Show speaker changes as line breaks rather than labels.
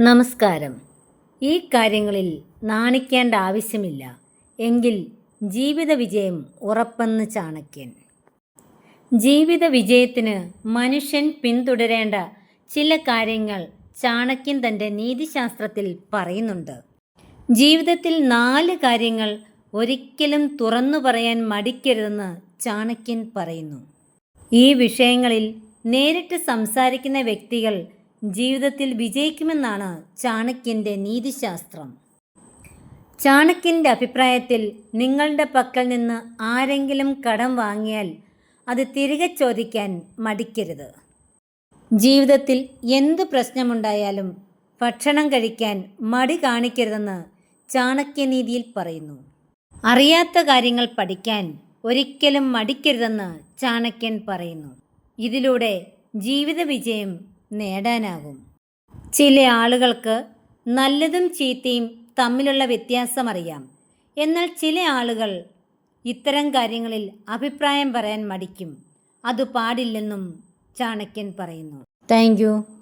നമസ്കാരം. ഈ കാര്യങ്ങളിൽ നാണിക്കേണ്ട ആവശ്യമില്ല. എങ്കിൽ ജീവിത വിജയം ഉറപ്പെന്ന് ചാണക്യൻ. ജീവിത വിജയത്തിന് മനുഷ്യൻ പിന്തുടരേണ്ട ചില കാര്യങ്ങൾ ചാണക്യൻ തന്റെ നീതിശാസ്ത്രത്തിൽ പറയുന്നുണ്ട്. ജീവിതത്തിൽ നാല് കാര്യങ്ങൾ ഒരിക്കലും തുറന്നു പറയാൻ മടിക്കരുതെന്ന് ചാണക്യൻ പറയുന്നു. ഈ വിഷയങ്ങളിൽ നേരിട്ട് സംസാരിക്കുന്ന വ്യക്തികൾ ജീവിതത്തിൽ വിജയിക്കുമെന്നാണ് ചാണക്യന്റെ നീതിശാസ്ത്രം. ചാണക്യന്റെ അഭിപ്രായത്തിൽ നിങ്ങളുടെ പക്കൽ നിന്ന് ആരെങ്കിലും കടം വാങ്ങിയാൽ അത് തിരികെ ചോദിക്കാൻ മടിക്കരുത്. ജീവിതത്തിൽ എന്ത് പ്രശ്നമുണ്ടായാലും ഭക്ഷണം കഴിക്കാൻ മടി കാണിക്കരുതെന്ന് ചാണക്യനീതിയിൽ പറയുന്നു. അറിയാത്ത കാര്യങ്ങൾ പഠിക്കാൻ ഒരിക്കലും മടിക്കരുതെന്ന് ചാണക്യൻ പറയുന്നു. ഇതിലൂടെ ജീവിത വിജയം നേടാനാകും. ചില ആളുകൾക്ക് നല്ലതും ചീത്തയും തമ്മിലുള്ള വ്യത്യാസം അറിയാം. എന്നാൽ ചില ആളുകൾ ഇത്തരം കാര്യങ്ങളിൽ അഭിപ്രായം പറയാൻ മടിക്കും. അത് പാടില്ലെന്നും ചാണക്യൻ പറയുന്നു. താങ്ക്